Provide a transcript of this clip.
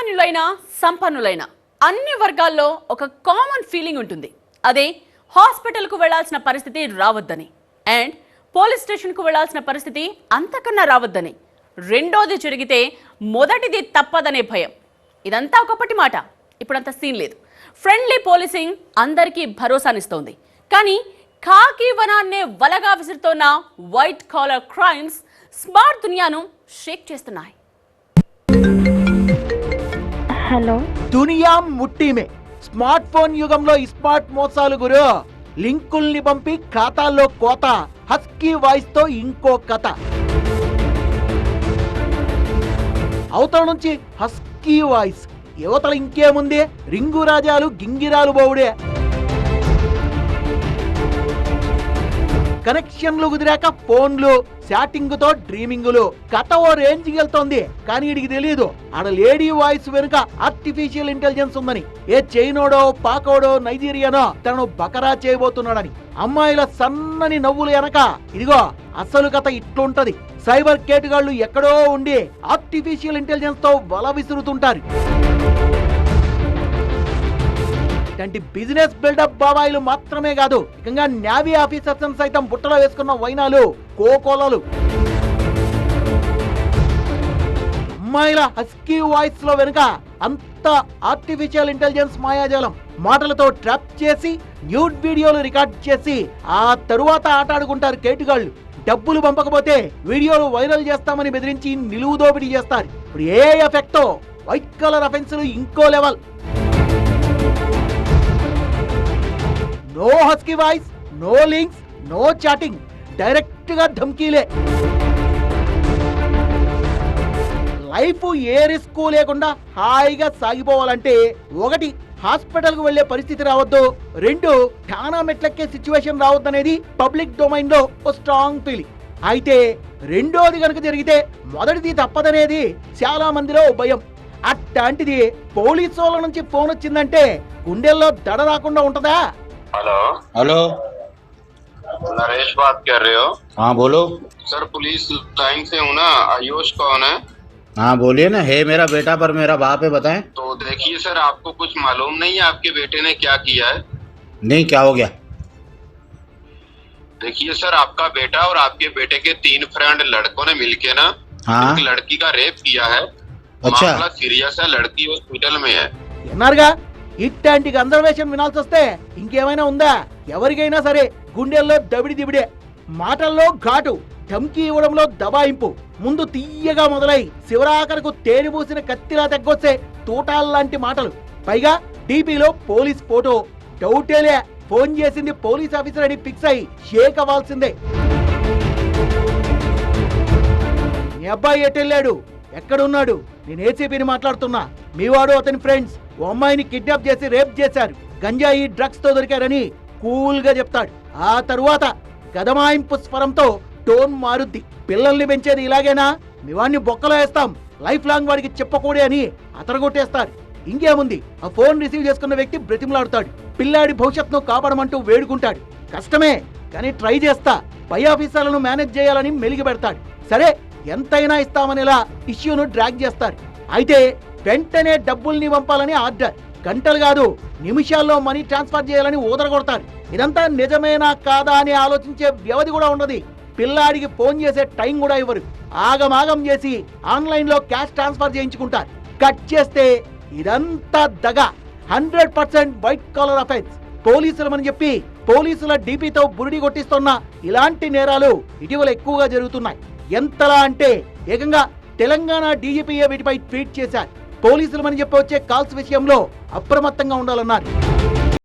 సామాన్యులైనా సంపన్నులైన అన్ని వర్గాల్లో ఒక కామన్ ఫీలింగ్ ఉంటుంది. అదే హాస్పిటల్కు వెళ్ళాల్సిన పరిస్థితి రావద్దని అండ్ పోలీస్ స్టేషన్కు వెళ్ళాల్సిన పరిస్థితి అంతకన్నా రావద్దని. రెండోది జరిగితే మొదటిది తప్పదనే భయం. ఇదంతా ఒకప్పటి మాట. ఇప్పుడంత సీన్ లేదు. ఫ్రెండ్లీ పోలీసింగ్ అందరికీ భరోసానిస్తోంది. కానీ ఖాకీ వనాన్నే వలగా విసురుతోన్న వైట్ కాలర్ క్రైమ్స్ స్మార్ట్ దునియాను షేక్ చేస్తున్నాయి. హలో. దునియా ముట్టిమే. స్మార్ట్ ఫోన్ యుగంలో స్మార్ట్ మోసాలు గురు. లింకుల్ని పంపి ఖాతాల్లో కోత. హస్కీ వాయిస్తో ఇంకో కథ. అవతల నుంచి హస్కీ వాయిస్. యువతల ఇంకేముంది? రింగు రాజాలు గింగిరాలు బౌడే కనెక్షన్లు కుదిరాక ఫోన్లు చాటింగ్తో డ్రీమింగులు. కథ ఓ రేంజ్ వెళ్తోంది కానీ వీడికి తెలియదు ఆడ లేడీ వాయిస్ వెనుక ఆర్టిఫిషియల్ ఇంటెలిజెన్స్ ఉందని. ఏ చైనోడో పాకోడో నైజీరియానో తనను బకరా చేయబోతున్నాడని. అమ్మాయిల సన్నని నవ్వులు వెనక ఇదిగో అసలు కథ ఇట్లుంటది. సైబర్ కేటుగాళ్ళు ఎక్కడో ఉండి ఆర్టిఫిషియల్ ఇంటెలిజెన్స్తో వల విసురుతుంటారు. ఇలాంటి బిజినెస్ బిల్డప్ బాబాయిలు మాత్రమే కాదు ఇకంగా నేవీ ఆఫీసర్స్ సైతం బుట్టలో వేసుకున్న వైనాలు కోకోలలు. అమ్మాయిల హస్కీ వాయిస్లో వెనుక అంత ఆర్టిఫిషియల్ ఇంటెలిజెన్స్ మాయాజాలం. మాటలతో ట్రాప్ చేసి న్యూడ్ వీడియోలు రికార్డ్ చేసి ఆ తరువాత ఆట ఆడుకుంటారు కేటుగాళ్ళు డబ్బులు పంపకపోతే వీడియోలు వైరల్ చేస్తామని బెదిరించి నిలువు దోపిడీ చేస్తారు. ఇప్పుడు ఏ ఎఫెక్ట్? వైట్ కలర్ అఫెన్సులు ఇంకో level. No husky voice no links no chatting డైరెక్ట్గా ధమ్కీలే. లైఫ్ ఏ రిస్క్ లేకుండా హాయిగా సాగిపోవాలంటే ఒకటి హాస్పిటల్కు వెళ్ళే పరిస్థితి రావద్దు. రెండు ఠానా మెట్లెక్కే సిచ్యువేషన్ రావద్దు అనేది పబ్లిక్ డొమైన్లో ఓ స్ట్రాంగ్ ఫీలింగ్ అయితే రెండోది కనుక జరిగితే మొదటిది తప్పదనేది చాలా మందిలో భయం. అట్లాంటిది పోలీసు వాళ్ళ నుంచి ఫోన్ వచ్చిందంటే గుండెల్లో దడ రాకుండా ఉంటదా? हेलो हेलो नरेश बात कर रहे हो हाँ बोलो। सर पुलिस लाइन से हूँ ना। आयुष कौन है? हाँ बोलिए ना। है मेरा बेटा पर मेरा बाप है बताएँ। तो देखिए सर आपको कुछ मालूम नहीं है आपके बेटे ने क्या किया है? नहीं क्या हो गया? देखिए सर आपका बेटा और आपके बेटे के तीन फ्रेंड लड़कों ने मिलके ना हाँ? एक लड़की का रेप किया है। अच्छा। सीरियस है लड़की हॉस्पिटल में है। ఇట్లాంటి కన్సర్వేషన్ వినాల్సి వస్తే ఇంకేమైనా ఉందా? ఎవరికైనా సరే గుండెల్లో దబిడి దిబిడే మాటల్లో ఘాటు ధమ్కీ ఇవ్వడంలో దబాయింపు. ముందు తీయగా మొదలై శివరాకరకు తేనె కత్తిలా తగ్గొచ్చే తూటాల్లాంటి మాటలు. పైగా డీపీలో పోలీస్ ఫోటో. డౌటేలే ఫోన్ చేసింది పోలీస్ ఆఫీసర్ అని ఫిక్స్ అయి షేక్ అవ్వాల్సిందే మీ అబ్బాయి ఎటెళ్ళాడు? ఎక్కడున్నాడు? నేను ఏసీపీని మాట్లాడుతున్నా? మీవాడు అతని ఫ్రెండ్స్. ఓ అమ్మాయిని కిడ్నాప్ చేసి రేప్ చేశారు. గంజాయి డ్రగ్స్తో దొరికారని కూల్గా చెప్తాడు. ఆ తరువాత గదమాయింపు స్వరంతో టోన్ మారుద్ది. పిల్లల్ని పెంచేది ఇలాగేనా? మీవాడిని బొక్కలో వేస్తాం. లైఫ్ లాంగ్ వాడికి చెప్పకూడే అని అతరగొట్టేస్తారు ఇంకేముంది? ఆ ఫోన్ రిసీవ్ చేసుకున్న వ్యక్తి బ్రతిమలాడుతాడు. పిల్లాడి భవిష్యత్తును కాపాడమంటూ వేడుకుంటాడు. కష్టమే కానీ ట్రై చేస్తా. పై ఆఫీసర్లను మేనేజ్ చేయాలని మెలిగి పెడతాడు. సరే ఎంతైనా ఇస్తామనేలా ఇష్యూను డ్రాగ్ చేస్తారు అయితే వెంటనే డబ్బుల్ని పంపాలని ఆర్డర్. గంటలు కాదు నిమిషాల్లో మనీ ట్రాన్స్ఫర్ చేయాలని ఊదరగొడతారు. ఇదంతా నిజమేనా కాదా అని ఆలోచించే వ్యవధి కూడా ఉండదు. పిల్లాడికి ఫోన్ చేసే టైం కూడా ఇవ్వరు. ఆగమాగం చేసి ఆన్లైన్లో క్యాష్ ట్రాన్స్ఫర్ చేయించుకుంటారు. కట్ చేస్తే ఇదంతా దగ. Hundred percent white collar offence. పోలీసులమని చెప్పి పోలీసుల డీపీతో బురిడి కొట్టిస్తున్న ఇలాంటి నేరాలు ఇటీవల ఎక్కువగా జరుగుతున్నాయి. ఎంతలా అంటే ఏకంగా తెలంగాణ డీజీపీఏ వీటిపై ట్వీట్ చేశారు. పోలీసులమని చెప్పి వచ్చే కాల్స్ విషయంలో అప్రమత్తంగా ఉండాలన్నారు.